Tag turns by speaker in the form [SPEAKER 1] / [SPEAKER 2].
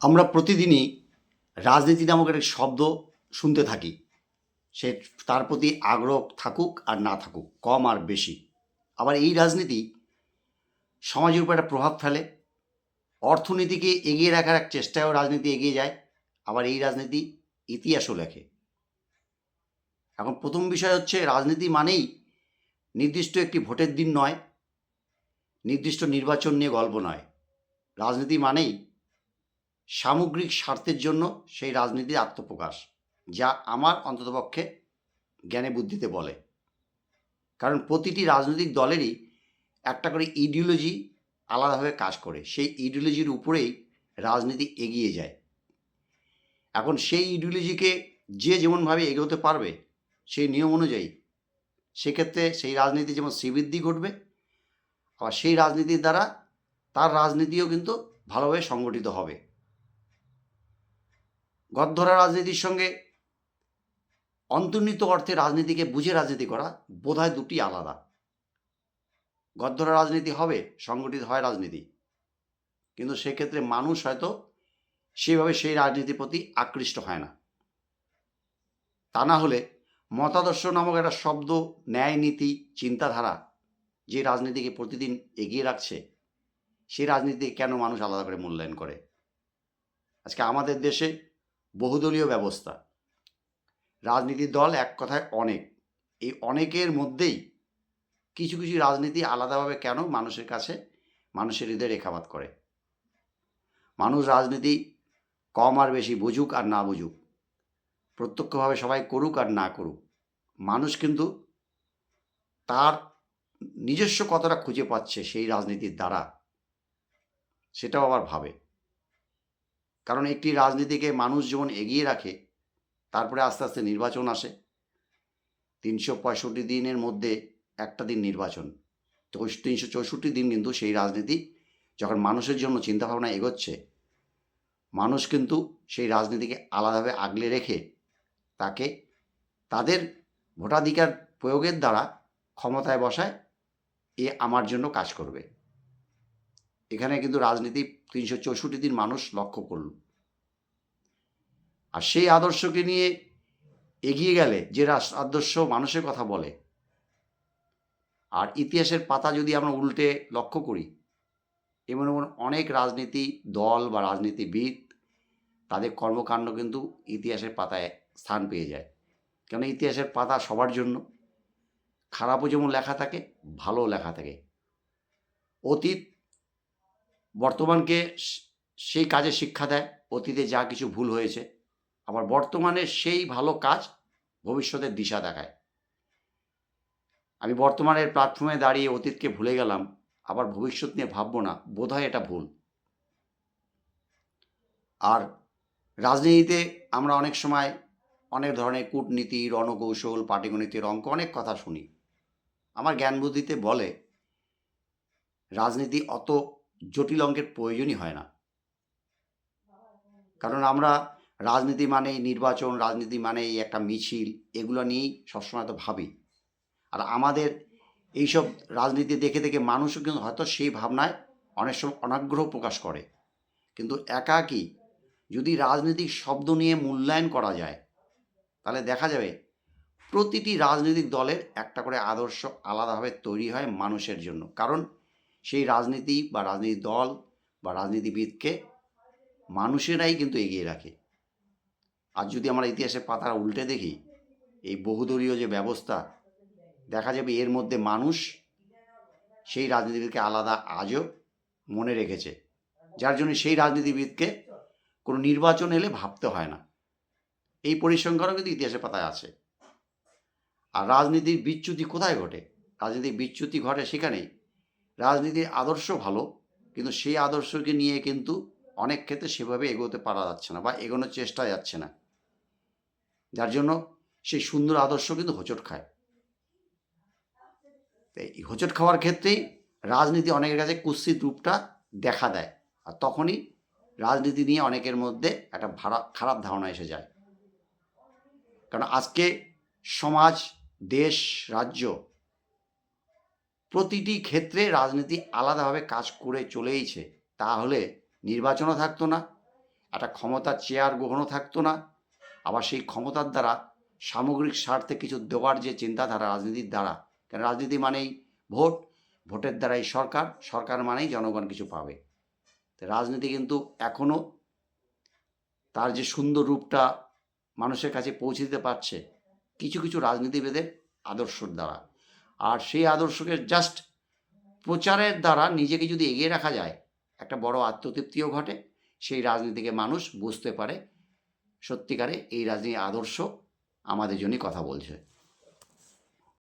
[SPEAKER 1] আমরা প্রতিদিনই রাজনীতি নামক একটা শব্দ শুনতে থাকি। সে তার প্রতি আগ্রহ থাকুক আর না থাকুক, কম আর বেশি। আবার এই রাজনীতি সমাজের উপর একটা প্রভাব ফেলে। অর্থনীতিকে এগিয়ে রাখার এক চেষ্টায়ও রাজনীতি এগিয়ে যায়, আবার এই রাজনীতি ইতিহাসও লেখে। এখন প্রথম বিষয় হচ্ছে, রাজনীতি মানেই নির্দিষ্ট একটি ভোটের দিন নয়, নির্দিষ্ট নির্বাচন নিয়ে গল্প নয়। রাজনীতি মানেই সামগ্রিক স্বার্থের জন্য সেই রাজনীতির আত্মপ্রকাশ, যা আমার অন্ততপক্ষে জ্ঞানে বুদ্ধিতে বলে। কারণ প্রতিটি রাজনৈতিক দলেরই একটা করে ইডিওলজি আলাদাভাবে কাজ করে। সেই ইডিওলজির উপরেই রাজনীতি এগিয়ে যায়। এখন সেই ইডিওলজিকে যে যেমনভাবে এগোতে পারবে, সেই নিয়ম অনুযায়ী সেক্ষেত্রে সেই রাজনীতি যেমন শ্রীবৃদ্ধি ঘটবে, আবার সেই রাজনীতির দ্বারা তার রাজনীতিও কিন্তু ভালোভাবে সংগঠিত হবে। গদ্ধরা রাজনীতির সঙ্গে অন্তর্নিহিত অর্থে রাজনীতিকে বুঝে রাজনীতি করা বোধহয় দুটি আলাদা। গদ্ধরা রাজনীতি হবে, সংগঠিত হয় রাজনীতি। কিন্তু সেক্ষেত্রে মানুষ হয়তো সেভাবে সেই রাজনীতির প্রতি আকৃষ্ট হয় না। তা না হলে মতাদর্শ নামক একটা শব্দ, ন্যায় নীতি, চিন্তাধারা যে রাজনীতিকে প্রতিদিন এগিয়ে রাখছে, সেই রাজনীতি কেন মানুষ আলাদা করে মূল্যায়ন করে? আজকে আমাদের দেশে বহুদলীয় ব্যবস্থা। রাজনীতির দল এক কথায় অনেক। এই অনেকের মধ্যেই কিছু কিছু রাজনীতি আলাদাভাবে কেন মানুষের কাছে মানুষের হৃদয়ে রেখাপাত করে? মানুষ রাজনীতি কম আর বেশি বুঝুক আর না বুঝুক। প্রত্যক্ষভাবে সবাই করুক আর না করুক। মানুষ কিন্তু তার নিজস্ব কতটা খুঁজে পাচ্ছে সেই রাজনীতির দ্বারা, সেটাও আবার ভাবে। কারণ একটি রাজনীতিকে মানুষ যেমন এগিয়ে রাখে, তারপরে আস্তে আস্তে নির্বাচন আসে। তিনশো পঁয়ষট্টি দিনের মধ্যে একটা দিন নির্বাচন। তিনশো চৌষট্টি দিন কিন্তু সেই রাজনীতি যখন মানুষের জন্য চিন্তাভাবনা এগোচ্ছে, মানুষ কিন্তু সেই রাজনীতিকে আলাদাভাবে আগলে রেখে তাকে তাদের ভোটাধিকার প্রয়োগের দ্বারা ক্ষমতায় বসায়, এ আমার জন্য কাজ করবে। এখানে কিন্তু রাজনীতি তিনশো চৌষট্টি দিন মানুষ লক্ষ্য করল। আর সেই আদর্শকে নিয়ে এগিয়ে গেলে যে রাস- আদর্শ মানুষের কথা বলে, আর ইতিহাসের পাতা যদি আমরা উল্টে লক্ষ্য করি, এমন এমন অনেক রাজনীতি দল বা রাজনীতিবিদ, তাদের কর্মকাণ্ড কিন্তু ইতিহাসের পাতায় স্থান পেয়ে যায়। কেন ইতিহাসের পাতা সবার জন্য, খারাপও যেমন লেখা থাকে ভালো লেখা থাকে। অতীত বর্তমানকে সেই কাজে শিক্ষা দেয়, অতীতে যা কিছু ভুল হয়েছে, আবার বর্তমানে সেই ভালো কাজ ভবিষ্যতের দিশা দেখায়। আমি বর্তমানের প্ল্যাটফর্মে দাঁড়িয়ে অতীতকে ভুলে গেলাম, আবার ভবিষ্যৎ নিয়ে ভাববো না, বোধহয় এটা ভুল। আর রাজনীতিতে আমরা অনেক সময় অনেক ধরনের কূটনীতি, রণকৌশল, পাটিগণিতের অঙ্ক অনেক কথা শুনি। আমার জ্ঞান বুদ্ধিতে বলে, রাজনীতি অত জটিল অঙ্কের প্রয়োজনই হয় না। কারণ আমরা রাজনীতি মানেই নির্বাচন, রাজনীতি মানেই একটা মিছিল, এগুলো নিয়েই সবসময় তো ভাবি। আর আমাদের এইসব রাজনীতি দেখে দেখে মানুষও কিন্তু হয়তো সেই ভাবনায় অনেক সময় অনাগ্রহ প্রকাশ করে। কিন্তু একাকী যদি রাজনৈতিক শব্দ নিয়ে মূল্যায়ন করা যায়, তাহলে দেখা যাবে প্রতিটি রাজনৈতিক দলের একটা করে আদর্শ আলাদাভাবে তৈরি হয় মানুষের জন্য। কারণ সেই রাজনীতি বা রাজনীতি দল বা রাজনীতিবিদকে মানুষেরাই কিন্তু এগিয়ে রাখে। আর যদি আমরা ইতিহাসের পাতা উল্টে দেখি, এই বহুদলীয় যে ব্যবস্থা, দেখা যাবে এর মধ্যে মানুষ সেই রাজনীতিবিদকে আলাদা আজও মনে রেখেছে। যার জন্য সেই রাজনীতিবিদকে কোনো নির্বাচন এলে ভাবতে হয় না। এই পরিসংখ্যানও কিন্তু ইতিহাসের পাতায় আছে। আর রাজনীতির বিচ্যুতি কোথায় ঘটে? রাজনীতির বিচ্যুতি ঘটে সেখানেই। রাজনীতির আদর্শ ভালো, কিন্তু সেই আদর্শকে নিয়ে কিন্তু অনেক ক্ষেত্রে সেভাবে এগোতে পারা যাচ্ছে না বা এগোনোর চেষ্টা যাচ্ছে না। যার জন্য সেই সুন্দর আদর্শ কিন্তু হোঁচট খায়। এই হোঁচট খাওয়ার ক্ষেত্রেই রাজনীতি অনেকের কাছে কুৎসিত রূপটা দেখা দেয় আর তখনই রাজনীতি নিয়ে অনেকের মধ্যে একটা ভাড়া, খারাপ ধারণা এসে যায়। কারণ আজকে সমাজ, দেশ, রাজ্য প্রতিটি ক্ষেত্রে রাজনীতি আলাদাভাবে কাজ করে চলেইছে। তাহলে নির্বাচনও থাকতো না, একটা ক্ষমতার চেয়ার গ্রহণও থাকতো না। আবার সেই ক্ষমতার দ্বারা সামগ্রিক স্বার্থে কিছু দেওয়ার যে চিন্তাধারা রাজনীতির দ্বারা কারণ রাজনীতি মানেই ভোট, ভোটের দ্বারাই সরকার সরকার মানেই জনগণ কিছু পাবে। রাজনীতি কিন্তু এখনও তার যে সুন্দর রূপটা মানুষের কাছে পৌঁছে দিতে পারছে, কিছু কিছু রাজনীতিবিদের আদর্শর দ্বারা। আর সেই আদর্শকে জাস্ট প্রচারের দ্বারা নিজেকে যদি এগিয়ে রাখা যায়, একটা বড় আত্মতৃপ্তিও ঘটে, সেই রাজনীতিকে মানুষ বুঝতে পারে। সত্যিকারে এই রাজনীতি আদর্শ আমাদের জন্যই কথা বলছে।